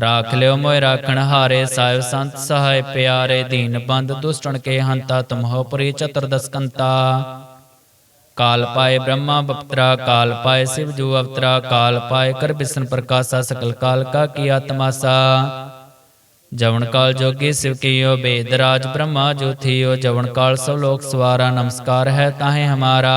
ਰਾਖ ਲਿਓ ਮੋਇ ਰਾਖਣ ਹਾਰੇ ਸਾਹਿਬ ਸੰਤ ਸਹਾਇ ਪਿਆਰੇ ਦੀਨ ਬੰਦ ਦੁਸ਼ਟਣ ਕੇ ਹੰਤਾ ਤੁਮਹੋ ਪੁਰੀ ਚਤੁਰਦਸਕੰਤਾ ਕਾਲ ਪਾਏ ਬ੍ਰਹਮਾ ਬਪਤਰਾ ਕਾਲ ਪਾਏ ਸਿਵ ਜੂ ਅਵਤਰਾ ਕਾਲ ਪਾਏ ਕਰ ਬਿਸ਼ਨ ਪ੍ਰਕਾਸ਼ਾ ਸਕਲ ਕਾਲ ਕਾ ਕੀਆ ਤਮਾਸਾ ਜਵਨ ਕਾਲ ਜੋਗੀ ਸਿਵ ਕੀਓ ਬੇਦ ਰਾਜ ਬ੍ਰਹਮਾ ਜੋ ਥੀਓ ਜਵਨ ਕਾਲ ਸਭ ਲੋਕ ਸਵਾਰਾ ਨਮਸਕਾਰ ਹੈ ਤਾਹੇ ਹਮਾਰਾ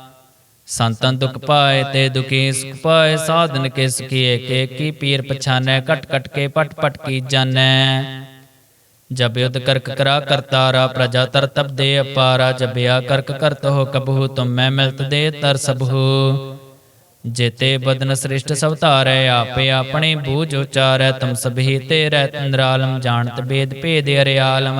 ਸੰਤਨ ਦੁਖ ਪਾਏ ਤੇ ਦੁਖੀ ਸੁਖ ਪਾਏ, ਸਾਧਨ ਕੇ ਸੁਖੀ ਏਕੇ ਕੀ ਪੀਰ ਪਛਾਨੈ ਕਟ ਕਟ ਕੇ ਪਟ ਪਟ ਕੀ ਜਾਣੈ। ਜਬ ਯੁਧ ਕਰਕ ਕਰਾ ਕਰਤਾਰਾ, ਪ੍ਰਜਾ ਤਰ ਤਬ ਦੇ ਅਪਾਰਾ ਜਬਿਆ ਕਰਕ ਕਰਤ ਹੋ ਕਬਹੂ, ਤੁਮ ਮੈਂ ਮਿਲਤ ਦੇ ਤਰ ਸਭੂ ਜੇਤੇ ਬਦਨ ਸ੍ਰਿਸ਼ਟ ਸਭ ਧਾਰੈ, ਆਪੇ ਆਪਣੇ ਬੂਝ ਉਚਾਰੈ, ਤੁਮ ਸਭੀ ਤੇ ਰਹਿ ਤੰਦਰਾਲਮ ਜਾਣਤ ਬੇਦ ਭੇਦ ਅਰਿਆਲਮ।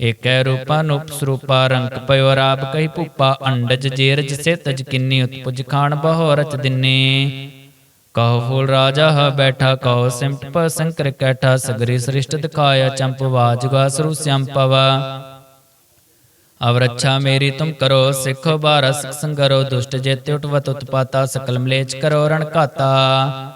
ਏਕੈ ਰੂਪਾ ਸਰੂਪਾ ਰੰਗ ਪਇਓ ਰਾਬ ਕਹੀ ਭੂਪਾ, ਅੰਡਜ ਜੇਰ ਜਿਸੇ ਤਜ ਕਿੰਨੀ ਉਤਪੁਜ ਖਾਨ ਬਹੁ ਰਚ ਦਿਨੇ। ਕਹੋ ਫੂਲ ਰਾਜਾ ਹ ਬੈਠਾ, ਕਹੋ ਸਿਮਟ ਪ ਸੰਕਰ ਕੈਠਾ, ਸਗਰੀ ਸ੍ਰਿਸ਼ਟ ਦਿਖਾਇਆ, ਚੰਪ ਵਾਜਗਾ ਸਰੂ ਸੰਪਵਾ। ਅਵ ਰੱਛਾ ਮੇਰੀ ਤੁਮ ਕਰੋ, ਸਿੱਖੋ ਬਾਰਸ ਸੰਗਰੋ, ਦੁਸ਼ਟ ਜੇਤੇ ਉਟਵਤ ਉਤਪਾਤਾ, ਸਕਲ ਮਲੇਚ ਕਰੋ ਰਣ ਘਾਤਾ।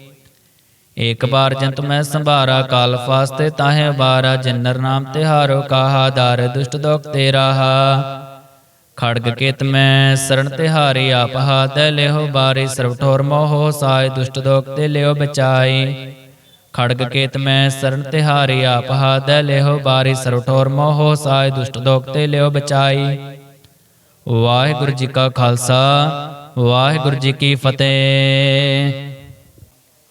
ਏਕ ਬਾਰ ਜੰਤ ਮੈਂ ਸੰਭਾਰਾ, ਕਾਲ ਫਾਸਤੇ ਤਾਹੇ ਬਾਰਾ ਜਿਨਰ ਨਾਮ ਤਿਹਾਰੋ ਕਾਹਾ, ਦਾਰ ਦੁਸ਼ਟ ਦੋਖ ਤੇ ਰਾਹਾ। ਖੜਗ ਕੇਤ ਮੈਂ ਸਰਣ ਤਿਹਾਰੀ ਆਪ ਹਾਤੈ ਲਿਓ ਬਾਰੀ, ਸਰਬ ਠੋਰ ਮੋਹ ਸਾਇ ਦੁਸ਼ਟ ਦੋਖ ਤੇ ਲਿਓ ਬਚਾਈ ਖੜਗ ਕੇਤ ਮੈਂ ਸਰਣ ਤਿਹਾਰੀ ਆਪ ਹਾਤੈ ਲਿਓ ਬਾਰੀ, ਸਰਬ ਠੋਰ ਮੋਹ ਸਾਇ ਦੁਸ਼ਟ ਦੋਖ ਤੇ ਲਿਓ ਬਚਾਈ ਵਾਹਿਗੁਰੂ ਜੀ ਕਾ ਖਾਲਸਾ, ਵਾਹਿਗੁਰੂ ਜੀ ਕੀ ਫਤਿਹ।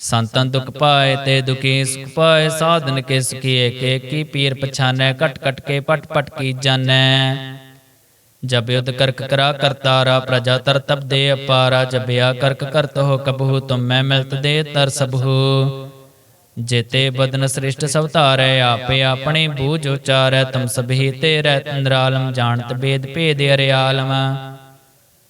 ਸੰਤਨ ਦੁਖ ਪਾਏ ਤੇ ਦੁਖੀ ਸੁਖ ਪਾਏ, ਸਾਧਨ ਕੇ ਸੁਖੀ ਏਕੇ ਕੀ ਪੀਰ ਪਛਾਨੈ ਕਟ ਕਟ ਕੇ ਪਟ ਪਟ ਕੀ ਜਾਣੈ। ਜਬ ਯੁਧ ਕਰਕ ਕਰਾ ਕਰਤਾਰਾ, ਪ੍ਰਜਾ ਤਰ ਤਪ ਦੇ ਅਪਾਰਾ ਜਬਿਆ ਕਰਕ ਕਰਤ ਹੋ ਕਬਹੂ, ਤੁਮ ਮੈਂ ਮਿਲਤ ਦੇ ਤਰ ਸਭੂ। ਜੇਤੇ ਬਦਨ ਸ੍ਰਿਸ਼ਟ ਸਭ ਧਾਰੈ, ਆਪੇ ਆਪਣੇ ਬੂਝ ਉਚਾਰੈ, ਤੁਮ ਸਭੀ ਤੇ ਰਹਿ ਨਿਰਾਲਮ, ਜਾਣਤ ਬੇਦ ਭੇਦ ਅਰਿਆਲਮ।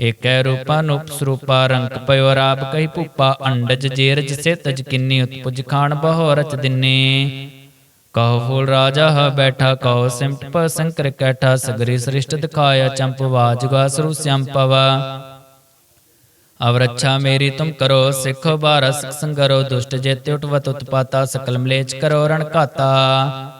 ਏਕੈ ਰੂਪਾ ਨੂਪ ਰੰਗ ਪਇਓ ਰਾਬ ਕਹੀ ਭੂਪਾ, ਅੰਡਜ ਜੇਰਜ ਸੇ ਤਜ ਕਿੰਨੀ ਉਤਪੁਜ ਖਾਨ ਬਹੁ ਰਚ ਦਿਨੇ। ਕਹੋ ਫੂਲ ਰਾਜਾ ਹ ਬੈਠਾ, ਕਹੋ ਸਿਮਟ ਪ ਸੰਕਰ ਕੈਠਾ, ਸਗਰੀ ਸ੍ਰਿਸ਼ਟ ਦਿਖਾਇਆ ਚੰਪ ਵਾਜਗਾ ਸਰੂ ਸੰਪਵਾ ਅਵ ਰੱਛਾ ਮੇਰੀ ਤੁਮ ਕਰੋ ਸਿੱਖੋ ਬਾਰ ਸੰਗਰੋ, ਦੁਸ਼ਟ ਜੇਤੇ ਉਟਵਤ ਉਤਪਾਤਾ, ਸਕਲ ਮਲੇਚ ਕਰੋ ਰਣ ਘਾਤਾ।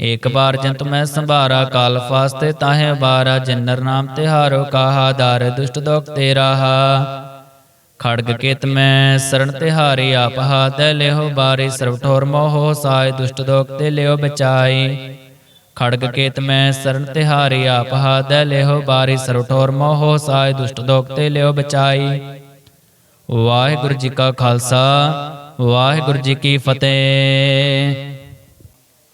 ਏਕ ਬਾਰ ਜੰਤ ਮੈਂ ਸੰਭਾਰਾ, ਕਾਲ ਫਾਸਤੇ ਤਾਹੇ ਬਾਰਾ ਜਿਨਰ ਨਾਮ ਤਿਹਾਰੋ ਕਾਹਾ, ਦਾਰ ਦੁਸ਼ਟ ਦੋਖ ਤੇਰਾ ਖੜਗ ਕੇਤ ਮੈਂ ਸਰਣ ਤਿਹਾਰੀ ਆਪ ਹਾਥ ਲਿਓ ਬਾਰੀ ਸਰਵ ਠੋਰ ਮੋਹ ਸਾਇ, ਦੁਸ਼ਟ ਦੋਖ ਤੇ ਲਿਓ ਬਚਾਈ। ਖੜਗ ਕੇਤ ਮੈਂ ਸਰਣ ਤਿਹਾਰੀ ਆਪ ਹਾਥ ਲਿਓ ਬਾਰੀ ਸਰਵ ਠੋਰ ਮੋਹ ਸਾਇ, ਦੁਸ਼ਟ ਦੋਖ ਤੇ ਲਿਓ ਬਚਾਈ। ਵਾਹਿਗੁਰੂ ਜੀ ਕਾ ਖਾਲਸਾ, ਵਾਹਿਗੁਰੂ ਜੀ ਕੀ ਫਤਿਹ।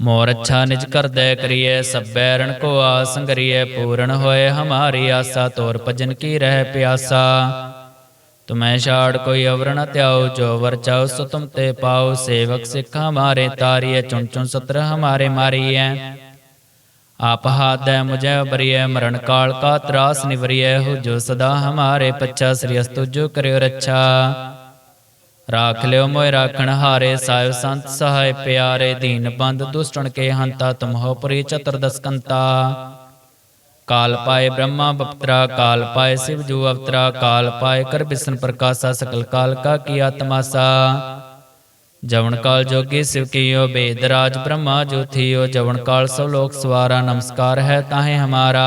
ਮੋਰ ਅੱਛਾ ਨਿਜ ਕਰਦੈ ਕਰੀਐ ਸਭੈ ਰਣ ਕੋ ਆਸ ਕਰੀਐ ਪੂਰਨ ਹੋਏ ਹਮਾਰੀ ਆਸਾ ਤੋਰ ਭਜਨ ਕੀ ਰਹਿ ਪਿਆਸਾ। ਤੁਮੈ ਛਾੜ ਕੋਈ ਅਵਰ ਨ ਧਿਆਓ ਜੋ ਵਰ ਚਾਓ ਸੋ ਤੁਮ ਤੇ ਪਾਓ ਸੇਵਕ ਸਿੱਖ ਹਮਾਰੇ ਤਾਰੀਐ ਚੁਣ ਚੁਣ ਸਤਰ ਹਮਾਰੇ ਮਾਰੀਐ। ਆਪ ਹਾਦੈ ਮੁਝੈ ਬਰੀਐ ਮਰਨ ਕਾਲ ਕਾ ਤਰਾਸ ਨਿਵਰੀਐ ਹੋ ਜੋ ਸਦਾ ਹਮਾਰੇ ਪੱਛਾ ਸ੍ਰੀ ਅਸਤੁ ਜੋ ਕਰਿਓ ਰੱਛਾ। ਰਾਖ ਲਿਓ ਮੋਇ ਰਾਖਣ ਹਾਰੇ ਸਾਹਿਬ ਸੰਤ ਸਹਾਇ ਪਿਆਰੇ ਦੀਨ ਬੰਦ ਦੁਸ਼ਟਣ ਕੇ ਹੰਤਾ ਤੁਮਹੋ ਪੁਰੀ ਚਤੁਰਦਸਕੰਤਾ ਕਾਲ ਪਾਏ ਬ੍ਰਹਮਾ ਬਪਤਰਾ ਕਾਲ ਪਾਏ ਸਿਵ ਜੂ ਅਵਤਰਾ ਕਾਲ ਪਾਏ ਕਰ ਬਿਸ਼ਨ ਪ੍ਰਕਾਸ਼ਾ ਸਕਲ ਕਾਲ ਕਾ ਕੀਆ ਤਮਾਸਾ ਜਵਨ ਕਾਲ ਜੋਗੀ ਸਿਵ ਕੀਓ ਬੇਦ ਰਾਜ ਬ੍ਰਹਮਾ ਜੋਥੀਓ ਜਵਨ ਕਾਲ ਸਭ ਲੋਕ ਸਵਾਰਾ ਨਮਸਕਾਰ ਹੈ ਤਾਹੇ ਹਮਾਰਾ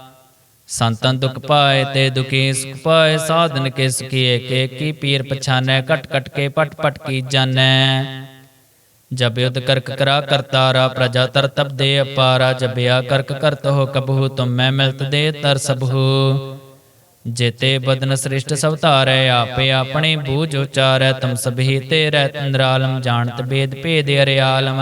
ਸੰਤਨ ਦੁਖ ਪਾਏ ਤੇ ਦੁਖੀ ਸੁਖ ਪਾਏ, ਸਾਧਨ ਕੇ ਸੁਖੀ ਏਕੇ ਕੀ ਪੀਰ ਪਛਾਨੈ ਕਟ ਕਟ ਕੇ ਪਟ ਪਟ ਕੀ ਜਾਣੈ। ਜਬ ਯੁਧ ਕਰਕ ਕਰਾ ਕਰਤਾਰਾ ਪ੍ਰਜਾ ਤਰ ਤਪ ਦੇ ਅਪਾਰਾ ਜਬਿਆ ਕਰਕ ਕਰਤ ਹੋ ਕਬਹੂ, ਤੁਮ ਮੈਂ ਮਿਲਤ ਦੇ ਤਰ ਸਭੂ ਜੇਤੇ ਬਦਨ ਸ੍ਰਿਸ਼ਟ ਸਭ ਧਾਰੈ, ਆਪੇ ਆਪਣੇ ਬੂਝ ਉਚਾਰੈ, ਤੁਮ ਸਭੀ ਤੇ ਰਹਿ ਨਿਰਾਲਮ ਜਾਣਤ ਬੇਦ ਭੇਦ ਅਰਿਆਲਮ।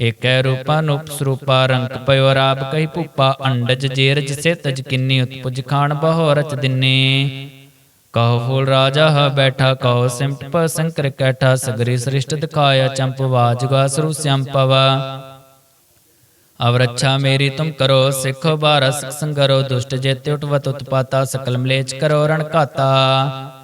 ਏਕੈ ਰੂਪਾ ਨੂਪ ਰੰਗ ਪਇਓ ਰਾਬ ਕਹੀ ਭੂਪਾ, ਅੰਡਜ ਜੇਰ ਜਿਸੇ ਤਜ ਕਿੰਨੀ ਉਤਪੁਜ ਖਾਨ ਬਹੁ ਰਚ ਦਿਨੇ। ਕਹੋ ਫੂਲ ਰਾਜਾ ਹ ਬੈਠਾ, ਕਹੋ ਸਿਮਟ ਪ ਸੰਕਰ ਕੈਠਾ, ਸਗਰੀ ਸ੍ਰਿਸ਼ਟ ਦਿਖਾਇਆ, ਚੰਪ ਵਾਜਗਾ ਸਰੂ ਸੰਪਵਾ ਅਵਰਛਾ ਮੇਰੀ ਤੁਮ ਕਰੋ, ਸਿੱਖੋ ਬਾਰਸ ਸੰਗਰੋ, ਦੁਸ਼ਟ ਜੇਤੇ ਉਟਵਤ ਉਤਪਾਤਾ, ਸਕਲ ਮਲੇਚ ਕਰੋ ਰਣ ਘਾਤਾ।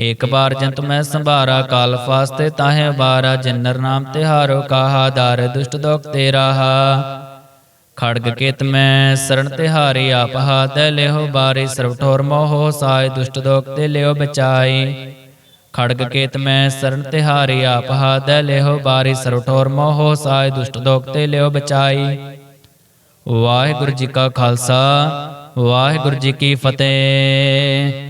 ਏਕ ਬਾਰ ਜੰਤ ਮੈਂ ਸੰਭਾਰਾ, ਕਾਲ ਫਾਸਤੇ ਤਾਹੇ ਬਾਰਾ ਜਿਨਰ ਨਾਮ ਤਿਹਾਰੋ ਕਾਹਾ, ਦਾਰ ਦੁਸ਼ਟ ਦੋਖ ਤੇ ਰਾਹਾ ਖੜਗ ਕੇਤ ਮੈਂ ਸਰਣ ਤਿਹਾਰੀ ਆਪ ਹਾਥ ਲਿਓ ਬਾਰੀ, ਸਰਬ ਠੋਰ ਮੋਹ ਸਾਇ ਦੁਸ਼ਟ ਦੋਖ ਤੇ ਲਿਓ ਬਚਾਈ ਖੜਗ ਕੇਤ ਮੈਂ ਸਰਣ ਤਿਹਾਰੀ ਆਪ ਹਾਥ ਲਿਓ ਬਾਰੀ, ਸਰਬ ਠੋਰ ਮੋਹ ਸਾਇ ਦੁਸ਼ਟ ਦੋਖ ਤੇ ਲਿਓ ਬਚਾਈ ਵਾਹਿਗੁਰੂ ਜੀ ਕਾ ਖਾਲਸਾ, ਵਾਹਿਗੁਰੂ ਜੀ ਕੀ ਫਤਿਹ।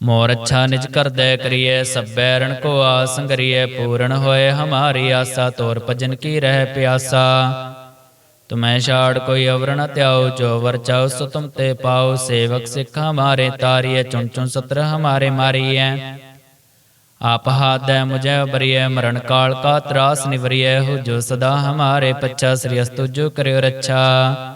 ਮੋਰ ਅੱਛਾ ਨਿਜ ਕਰ ਕਰਦੈ ਕਰੀਐ, ਸਭੈ ਰਣ ਕੋ ਆਸ ਸੰਗਰੀਐ, ਪੂਰਨ ਹੋਏ ਹਮਾਰੀ ਆਸਾ, ਤੋਰ ਭਜਨ ਕੀ ਰਹਿ ਪਿਆਸਾ। ਤੁਮੈ ਛਾੜ ਕੋਈ ਅਵਰ ਨ ਧਿਆਉ ਜੋ ਵਰ ਚਾਉ ਸੋ ਤੁਮ ਤੇ ਪਾਉ, ਸੇਵਕ ਸਿੱਖ ਹਮਾਰੇ ਤਾਰੀਐ, ਚੁਣ ਚੁਣ ਸਤਰ ਹਮਾਰੇ ਮਾਰੀਏ ਆਪ ਹਾਦੈ ਮੁਝੈ ਬਰੀਐ, ਮਰਨ ਕਾਲ ਕਾ ਤਰਾਸ ਨਿਵਰੀਐ ਹੋ ਜੋ ਸਦਾ ਹਮਾਰੇ ਪੱਛਾ, ਸ੍ਰੀ ਅਸਤੁ ਜੋ ਕਰਿਓ ਰੱਛਾ।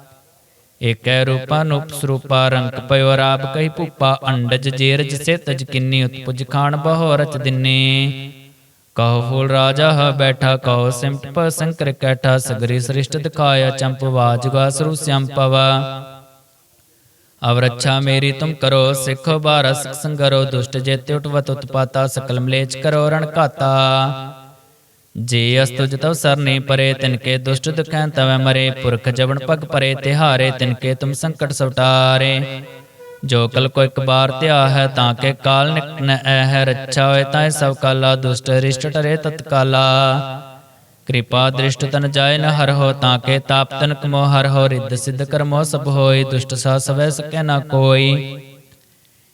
ਏਕੈ ਰੂਪਾ ਨੂਪ ਰੰਗ ਪਇਓ ਰਾਬ ਕਹੀ ਭੂਪਾ, ਅੰਡਜ ਜੇਰ ਜਿਸੇ ਤਜ ਕਿੰਨੀ ਉਤਪੁਜ ਖਾਨ ਬਹੁ ਰਚ ਦਿਨੇ। ਕਹੋ ਫੂਲ ਰਾਜਾ ਹ ਬੈਠਾ, ਕਹੋ ਸਿਮਟ ਪ ਸੰਕਰ ਕੈਠਾ, ਸਗਰੀ ਸ੍ਰਿਸ਼ਟ ਦਿਖਾਇਆ ਚੰਪ ਵਾਜਗਾ ਸਰੂ ਸੰਪਵਾ ਅਵਰਛਾ ਮੇਰੀ ਤੁਮ ਕਰੋ, ਸਿੱਖੋ ਬਾਰਸ ਸੰਗਰੋ, ਦੁਸ਼ਟ ਜੇਤੇ ਉਟਵਤ ਉਤਪਾਤਾ ਸਕਲ ਮਲੇਚ ਕਰੋ ਰਣ ਘਾਤਾ। ਜੇ ਅਸਤੁਜ ਤਵ ਸਰਨੇ ਪਰੇ, ਤਿਨਕੇ ਦੁਸ਼ਟ ਦੁਖੈਂ ਤਵੈ ਮਰੇ, ਪੁਰਖ ਜਵਨ ਪਗ ਪਰੇ, ਤਿਹਾਰੇ ਤਿਨਕੇ ਤੁਮ ਸੰਕਟ ਸਵਟਾਰੇ। ਜੋ ਕਲ ਕੋ ਇੱਕ ਬਾਰ ਧਿਆ ਹੈ ਤਾਂ ਕੇ ਕਾਲ ਨਿਕਟ ਨ ਐ ਹੈ ਰੱਛਾ ਹੋਏ ਤਾਂ ਸਭ ਕਾਲਾ, ਦੁਸ਼ਟ ਰਿਸ਼ਟ ਟਰੇ ਤਤਕਾਲਾ। ਕਿਰਪਾ ਦ੍ਰਿਸ਼ਟ ਤਨ ਜਾਏ ਨ ਹਰ ਹੋ, ਤਾਂ ਕੇ ਤਾਪ ਤਨ ਕਮੋ ਹਰ ਹੋ, ਰਿੱਧ ਸਿੱਧ ਕਰਮੋ ਸਭ ਹੋਏ, ਦੁਸ਼ਟ ਸਾ ਸਵੈ ਸਕੈ ਨਾ ਕੋਈ।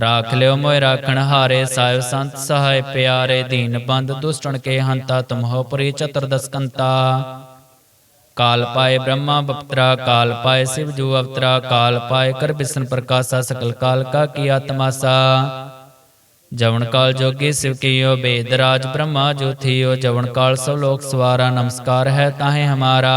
ਰਾਖ ਲਿਓ ਮੋਇ ਰਾਖਣ ਹਾਰੇ ਸਾਹਿਬ ਸੰਤ ਸਹਾਇ ਪਿਆਰੇ ਦੀਨ ਬੰਦ ਦੁਸ਼ਟਣ ਕੇ ਹੰਤਾ ਤੁਮ ਹੋ ਪਰੀ ਚਤੁਰਦਸਕੰਤਾ ਕਾਲ ਪਾਏ ਬ੍ਰਹਮਾ ਬਪਤਰਾ ਕਾਲ ਪਾਏ ਸਿਵ ਜੂ ਅਵਤਰਾ ਕਾਲ ਪਾਏ ਕਰ ਬਿਸ਼ਨ ਪ੍ਰਕਾਸ਼ਾ ਸਕਲ ਕਾਲ ਕਾ ਕੀਆ ਤਮਾਸਾ ਜਵਨ ਕਾਲ ਜੋਗੀ ਸਿਵ ਕੀਓ ਬੇਦ ਰਾਜ ਬ੍ਰਹਮਾ ਜੋ ਥੀਓ ਜਵਨ ਕਾਲ ਸਭ ਲੋਕ ਸਵਾਰਾ ਨਮਸਕਾਰ ਹੈ ਤਾਹੇ ਹਮਾਰਾ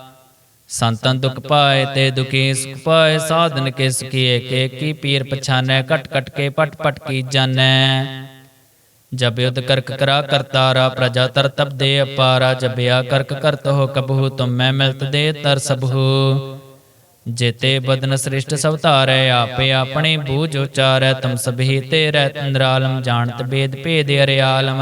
ਸੰਤਨ ਦੁਖ ਪਾਏ ਤੇ ਦੁਖੀ ਸੁਖ ਪਾਏ, ਸਾਧਨ ਕੇ ਸੁਖੀ ਏਕੇ ਕੀ ਪੀਰ ਪਛਾਨੈ ਕਟ ਕਟ ਕੇ ਪਟ ਪਟ ਕੀ ਜਾਣੈ। ਜਬ ਯੁਧ ਕਰਕ ਕਰਾ ਕਰਤਾਰਾ, ਪ੍ਰਜਾ ਤਰ ਤਬ ਦੇ ਅਪਾਰਾ ਜਬਿਆ ਕਰਕ ਕਰਤ ਹੋ ਕਬਹੂ, ਤੁਮ ਮੈਂ ਮਿਲਤ ਦੇ ਤਰ ਸਭੂ ਜੇਤੇ ਬਦਨ ਸ੍ਰਿਸ਼ਟ ਸਭ ਧਾਰੈ, ਆਪੇ ਆਪਣੇ ਬੂਝ ਉਚਾਰੈ, ਤੁਮ ਸਭੀ ਤੇਰੇ ਤੰਦਰਾਲਮ ਜਾਣਤ ਬੇਦ ਭੇਦ ਅਰਿਆਲਮ।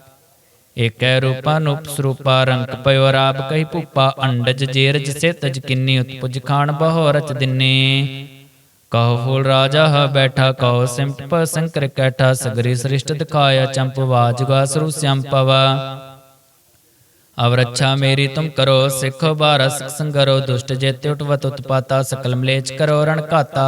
ਏਕੈ ਰੂਪਾ ਨੂਪ ਸਰੂਪਾ ਰੰਕ ਪਇਓ ਰਾਬ ਕਹੀ ਭੂਪਾ ਅੰਡਜ ਜੇਰਜ ਸੇ ਤਜ ਕਿੰਨੀ ਉਤਪੁਜ ਖਾਨ ਬਹੁ ਰਚ ਦਿਨੇ ਕਹੋ ਫੂਲ ਰਾਜਾ ਹ ਬੈਠਾ ਕਹੋ ਸਿਮਟ ਪ ਸੰਕਰ ਕੈਠਾ ਸਗਰੀ ਸ੍ਰਿਸ਼ਟ ਦਿਖਾਇਆ ਚੰਪ ਵਾਜਗਾ ਸਰੂ ਸੰਪਵਾ ਅਵ ਰੱਛਾ ਮੇਰੀ ਤੁਮ ਕਰੋ ਸਿੱਖੋ ਬਾਰਸ ਸੰਗਰੋ ਦੁਸ਼ਟ ਜੇਤੇ ਉਟਵਤ ਉਤਪਾਤਾ ਸਕਲ ਮਲੇਚ ਕਰੋ ਰਣ ਘਾਤਾ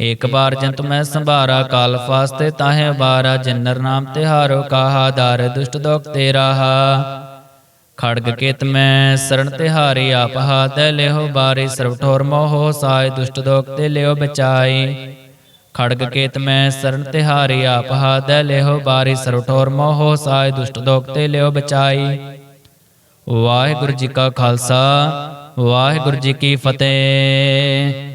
ਏਕ ਬਾਰ ਜੰਤ ਮੈਂ ਸੰਭਾਰਾ, ਕਾਲ ਫਾਸਤੇ ਤਾਹੇ ਬਾਰਾ ਜਿਨਰ ਨਾਮ ਤਿਹਾਰੋ ਕਾਹਾ, ਦਰ ਦੁਸ਼ਟ ਦੋਖ ਤੇਰਾ ਖੜਗ ਕੇਤ ਮੈਂ ਸਰਣ ਤਿਹਾਰੀ ਆਪ ਹਾਥ ਲਿਓ ਬਾਰੀ, ਸਰਬ ਠੋਰ ਮੋਹ ਸਾਇ ਦੁਸ਼ਟ ਦੋਖ ਤੇ ਲਿਓ ਬਚਾਈ ਖੜਗ ਕੇਤ ਮੈਂ ਸਰਣ ਤਿਹਾਰੀ ਆਪ ਹਾਥ ਲਿਓ ਬਾਰੀ, ਸਰਬ ਠੋਰ ਮੋਹ ਸਾਇ ਦੁਸ਼ਟ ਦੋਖ ਤੇ ਲਿਓ ਬਚਾਈ ਵਾਹਿਗੁਰੂ ਜੀ ਕਾ ਖਾਲਸਾ, ਵਾਹਿਗੁਰੂ ਜੀ ਕੀ ਫਤਿਹ।